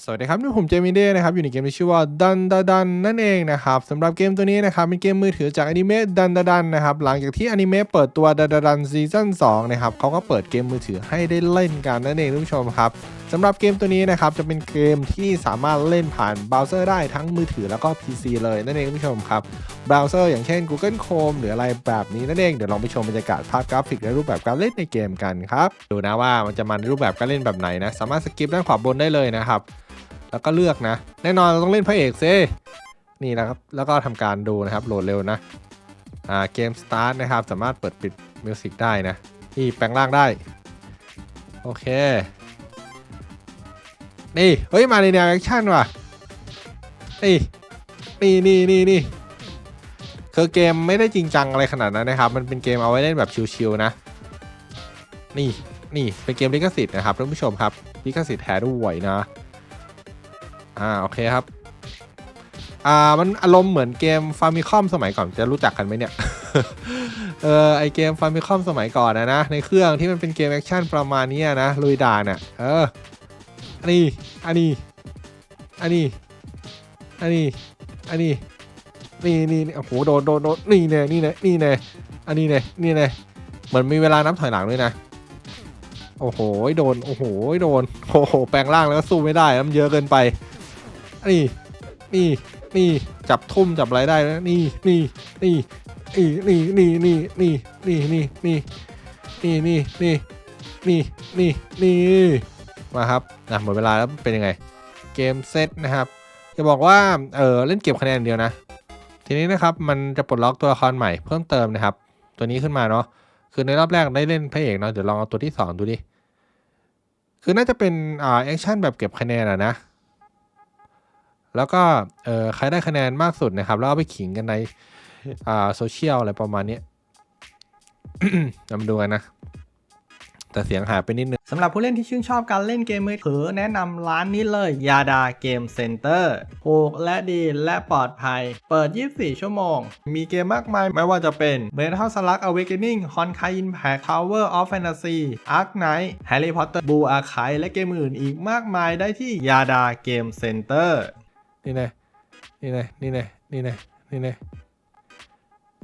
สวัสดีครับนี่ผมเจมิเด้นะครับอยู่ในเกมที่ชื่อว่าดันดาดันนั่นเองนะครับสำหรับเกมตัวนี้นะครับเป็นเกมมือถือจากอนิเมะดันดาดันนะครับหลังจากที่อนิเมะเปิดตัวดันดาดันซีซั่น2นะครับเขาก็เปิดเกมมือถือให้ได้เล่นกันนั่นเองท่านผู้ชมครับสำหรับเกมตัวนี้นะครับจะเป็นเกมที่สามารถเล่นผ่านเบราว์เซอร์ได้ทั้งมือถือแล้วก็ PC เลยนั่นเองท่านผู้ชมครับเบราว์เซอร์อย่างเช่น Google Chrome หรืออะไรแบบนี้นั่นเองเดี๋ยวลองไปชมบรรยากาศภาพกราฟิกและรูปแบบการเล่นในเกมกันครับดูนะว่ามันจะมาในรูปแบบการเล่นแบบไหนนะสามารถสกิปด้านขวาบนได้เลยนะครับ แล้วก็เลือกนะ แน่นอนเราต้องเล่นพระเอกซินี่นะครับ แล้วก็ทำการดูนะครับ โหลดเร็วนะ อ่า เกมสตาร์ทนะครับ สามารถเปิดปิดมิวสิกได้นะ นี่แปลงร่างได้ โอเค นี่ เฮ้ย มาในแนวแอคชั่นว่ะ นี่ นี่นี่นี่นี่คือเกมไม่ได้จริงจังอะไรขนาดนั้นนะครับ มันเป็นเกมเอาไว้เล่นแบบชิลๆนะ นี่ นี่ เป็นเกมลิขสิทธิ์นะครับท่านผู้ชมครับ ลิขสิทธิ์แท้ด้วยนะ อ่าโอเคครับ อ่ามันอารมณ์เหมือนเกมฟาร์มิคอมสมัยก่อนจะรู้จักกันไหมเนี่ย เออไอเกมฟาร์มิคอมสมัยก่อนนะนะ ในเครื่องที่มันเป็นเกมแอคชั่นประมาณนี้นะลุยด่านอะเอออันนี้อันนี้อันนี้อันนี้อันนี้นี่นี่โอ้โหโดนโดนโดนนี่เน่นี่เน่นี่เน่อันนี้เน่นี่เน่เหมือนมีเวลานับถอยหลังด้วยนะโอ้โหโดนโอ้โหโดนโอ้โหแปลงร่างแล้วสู้ไม่ได้แล้วมันเยอะเกินไป นี่นี่นี่จับทุ่มจับอะไรได้นะนี่นี่นี่นี่นี่นี่นี่นี่นี่นี่นี่นี่นี่นี่นี่นี่นี่มาครับนะหมดเวลาแล้วเป็นยังไง เกมเซตนะครับจะบอกว่าเออเล่นเก็บคะแนนเดียวนะ ทีนี้นะครับมันจะปลดล็อกตัวละครใหม่เพิ่มเติมนะครับ ตัวนี้ขึ้นมาเนาะคือในรอบแรกได้เล่นพระเอกเนาะเดี๋ยวลองเอาตัวที่สองดูดิคือน่าจะเป็นอ่าแอคชั่นแบบเก็บคะแนนอะนะ แล้วก็ใครได้คะแนนมากสุดนะครับ แล้วเอาไปขิงกันในโซเชียลอะไรประมาณนี้ยเามาดูกันนะ แต่เสียงหายไปนิดนึงสำหรับผู้เล่นที่ชื่นชอบการเล่นเกมมือถือ แนะนำร้านนี้เลย ยาดาเกมเซ็นเตอร์ถูกและดีและปลอดภัย เปิด 24 ชั่วโมง มีเกมมากมาย ไม่ว่าจะเป็น Metal Slug Awakening Honkai Impact Tower of Fantasy Ark Knight Harry Potter Blue Archive และเกมอื่นอีกมากมายได้ที่ยาดาเกมเซ็นเตอร์ นี่ไงนี่ไงนี่ไงนี่ไงนี่ไง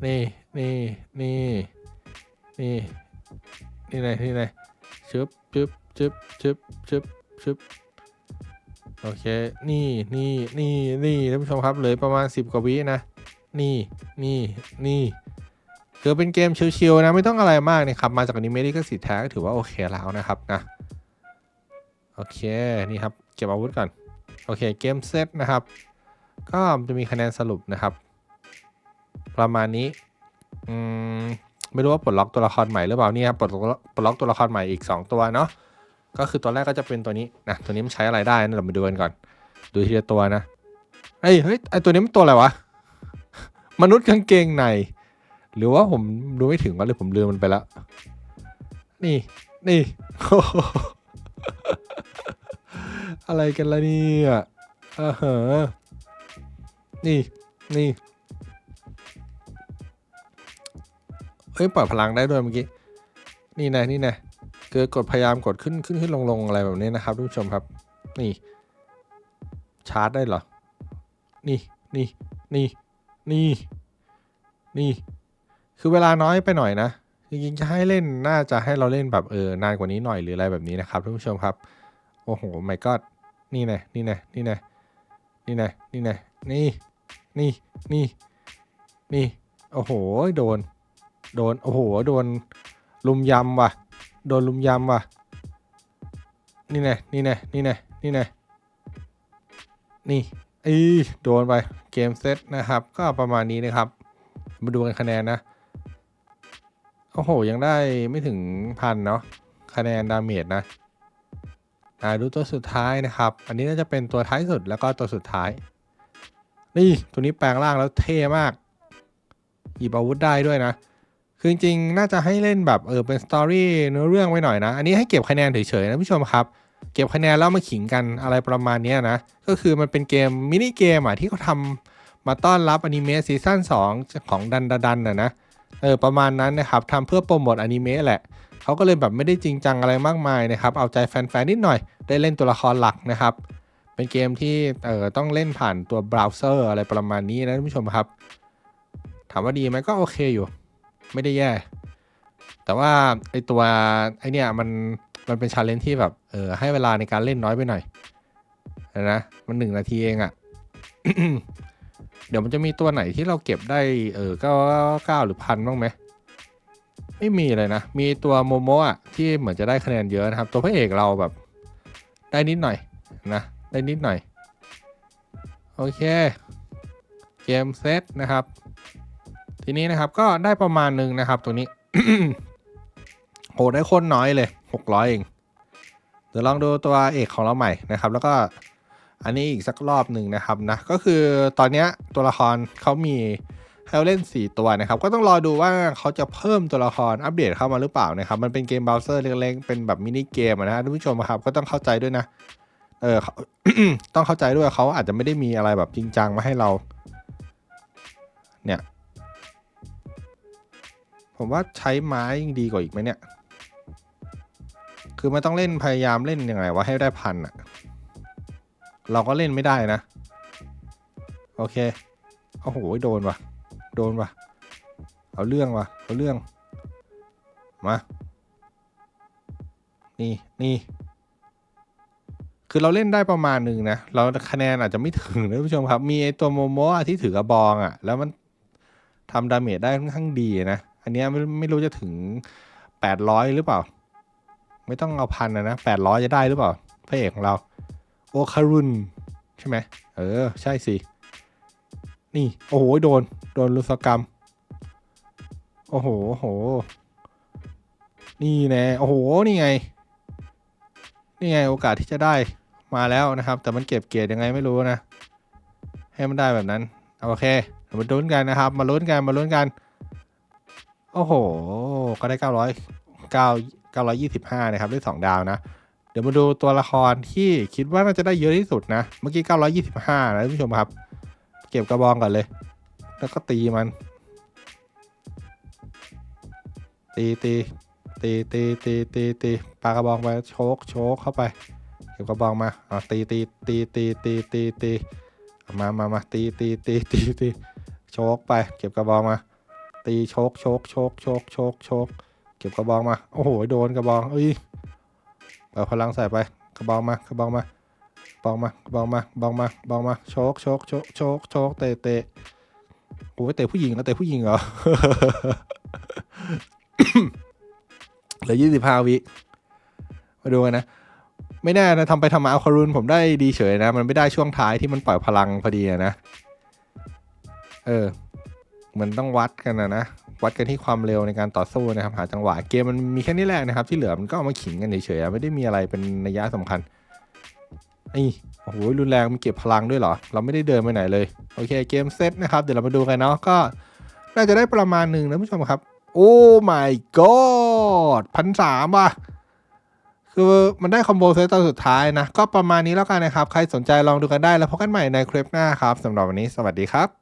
นี่นี่นี่นี่นี่ไงนี่ไงชึบชึบชึบชึบชึบชึบโอเค นี่ นี่ นี่ นี่ท่านผู้ชมครับ เหลือประมาณ 10 กว่าวินะ นี่ นี่ นี่คือเป็นเกมชิวๆนะ ไม่ต้องอะไรมากนะครับ มาจากอนิเมะที่ก็สิทธิ์แท้ก็ถือว่าโอเคแล้วนะครับนะ โอเค นี่ครับ เก็บอาวุธก่อน โอเคเกมเซตนะครับ ก็จะมีคะแนนสรุปนะครับ ประมาณนี้อืมไม่รู้ว่าปลดล็อกตัวละครใหม่หรือเปล่านี่ครับปลดล็อกปลดล็อกตัวละครใหม่อีก 2 ตัวเนาะก็คือตัวแรกก็จะเป็นตัวนี้นะตัวนี้มันใช้อะไรได้นะเรามาดูกันก่อน ดูทีละตัวนะเฮ้ยเฮ้ยไอตัวนี้มันตัวอะไรวะมนุษย์กางเกงใน หรือว่าผมดูไม่ถึงวะหรือผมลืมมันไปแล้วนี่นี่ อะไรกันล่ะเนี่ยออเหอะนี่นี่เฮ้ยปล่อยพลังได้ด้วยเมื่อกี้ นี่นะนี่นะเกิดกดพยายามกดขึ้นขึ้นขึ้นลงลงอะไรแบบนี้นะครับทุกผู้ชมครับ นี่ ชาร์จได้เหรอ นี่นี่นี่นี่ นี่ คือเวลาน้อยไปหน่อยนะ จริงๆจะให้เล่นน่าจะให้เราเล่นแบบเออนานกว่านี้หน่อยหรืออะไรแบบนี้นะครับทุกผู้ชมครับ โอ้โหไม่ก็นี่ไงนี่ไงนี่ไงนี่ไงนี่ไงนี่นี่นี่นี่โอ้โหโดน โดน โอ้โห โดนลุมยำว่ะ โดนลุมยำว่ะ นี่ไงนี่ไงนี่ไงนี่ไงนี่อีโดนไป เกมเซตนะครับ ก็ประมาณนี้นะครับ มาดูกันคะแนนนะ โอ้โห ยังได้ไม่ถึงพันเนาะ คะแนนดาเมจนะ อ่าดูตัวสุดท้ายนะครับ อันนี้น่าจะเป็นตัวท้ายสุดแล้วก็ตัวสุดท้าย นี่ตัวนี้แปลงร่างแล้วเท่มากหยิบอาวุธได้ด้วยนะ คือจริงๆน่าจะให้เล่นแบบเออเป็นสตอรี่เนื้อเรื่องไว้หน่อยนะ อันนี้ให้เก็บคะแนนเฉยๆนะผู้ชมครับ เก็บคะแนนแล้วมาขิงกันอะไรประมาณนี้นะ ก็คือมันเป็นเกมมินิเกมอะที่เขาทำมาต้อนรับอนิเมะซีซั่น2ของดันดาดันน่ะนะ เออประมาณนั้นนะครับทำเพื่อโปรโมทอนิเมะแหละ เขาก็เลยแบบไม่ได้จริงจังอะไรมากมายนะครับ เอาใจแฟนๆนิดหน่อยได้เล่นตัวละครหลักนะครับ เป็นเกมที่เอ่อต้องเล่นผ่านตัวเบราว์เซอร์อะไรประมาณนี้นะท่านผู้ชมครับ ถามว่าดีไหมก็โอเคอยู่ ไม่ได้แย่ แต่ว่าไอตัวไอเนี่ยมันมันเป็นชาเลนจ์ที่แบบเออให้เวลาในการเล่นน้อยไปหน่อยนะมันหนึ่งนาทีเองอะ่ะเดี๋ยวมันจะมีตัวไหนที่เราเก็บได้เออก้าเก้าหรือพันบ้างไหม ไม่มีเลยนะ มีตัวโมโมะที่เหมือนจะได้คะแนนเยอะนะครับ ตัวพระเอกเราแบบ ได้นิดหน่อยนะ ได้นิดหน่อย โอเค เกมเซตนะครับ ทีนี้นะครับก็ได้ประมาณหนึ่งนะครับตัวนี้ โหได้คนน้อยเลย 600 เอง เดี๋ยวลองดูตัวเอกของเราใหม่นะครับ แล้วก็อันนี้อีกสักรอบหนึ่งนะครับนะ ก็คือตอนนี้ตัวละครเขามี ให้เราเล่น 4 ตัวนะครับ ก็ต้องรอดูว่าเขาจะเพิ่มตัวละครอัปเดตเข้ามาหรือเปล่านะครับ มันเป็นเกมเบราว์เซอร์เล็กๆ เป็นแบบมินิเกมนะฮะท่านผู้ชมครับก็ต้องเข้าใจด้วยนะ เออต้องเข้าใจด้วยเขาอาจจะไม่ได้มีอะไรแบบจริงจังมาให้เรา เนี่ย ผมว่าใช้ไม้ยังดีกว่าอีกไหมเนี่ย คือมันต้องเล่นพยายามเล่นยังไงวะให้ได้พันอะเราก็เล่นไม่ได้นะ โอเค โอ้โห โดนว่ะ โดนว่ะ เอาเรื่องว่ะ เอาเรื่อง มา นี่นี่ คือเราเล่นได้ประมาณหนึ่งนะ เราคะแนนอาจจะไม่ถึงนะผู้ชมครับ มีไอตัวโมโมะที่ถือกระบองอะแล้วมันทำดาเมจได้ค่อนข้างดีนะ อันนี้ไม่ไม่รู้จะถึง 800 หรือเปล่า ไม่ต้องเอาพันนะนะ 800 จะได้หรือเปล่าพระเอกของเรา โอคารุนใช่ไหม เออ ใช่สิ นี่ โอ้โห โดน โดนลุสกรรม โอ้โหโอ้โห นี่แน่โอ้โห นี่ไง นี่ไงโอกาสที่จะได้มาแล้วนะครับ แต่มันเก็บเกียรติยังไงไม่รู้นะ ให้มันได้แบบนั้น โอเคเดี๋ยวมาลุ้นกันนะครับ มาลุ้นกัน มาลุ้นกัน โอ้โห ก็ได้ 900 9 925 นะครับ ได้ 2 ดาวนะ เดี๋ยวมาดูตัวละครที่คิดว่าน่าจะได้เยอะที่สุดนะ เมื่อกี้ 925 นะท่านผู้ชมครับ เก็บกระบองก่อนเลย แล้วก็ตีมัน ตีตีตีตีตีตีตีปากระบองไปโชกโชกเข้าไป เก็บกระบองมาเอาตีตีตีตีตีตีตีมามามาตีตีตีตีตีโชกไป เก็บกระบองมา ตีโชกโชกโชกโชกโชกโชกเก็บกระบองมา โอ้โห โดนกระบอง เอ้ยเอาพลังใส่ไป กระบองมา กระบองมา องมาบองมาบองมาบองมาโชกโชกโชกโชกโชกเตะเตะโอ้ยเตะผู้หญิงแล้วเตะผู้หญิงเหรอเหลือยี่สิบห้าวิมาดูกันนะ ไม่แน่นะทำไปทำมาเอาคารุนผมได้ดีเฉยนะ มันไม่ได้ช่วงท้ายที่มันปล่อยพลังพอดีนะ เออเหมือนต้องวัดกันนะนะ วัดกันที่ความเร็วในการต่อสู้นะครับ หาจังหวะเกมมันมีแค่นี้แหละนะครับ ที่เหลือมันก็เอามาขิงกันเฉยๆไม่ได้มีอะไรเป็นนัยยะสำคัญ ไอ้โอ้โหรุนแรงมันเก็บพลังด้วยเหรอ เราไม่ได้เดินไปไหนเลย โอเคเกมเซตนะครับ เดี๋ยวเรามาดูกันเนาะก็ น่าจะได้ประมาณหนึ่งนะผู้ชมครับ โอ้ my god พันสามว่ะคือมันได้คอมโบเซตตอนสุดท้ายนะ ก็ประมาณนี้แล้วกันนะครับ ใครสนใจลองดูกันได้แล้วพบกันใหม่ในคลิปหน้าครับสำหรับวันนี้สวัสดีครับ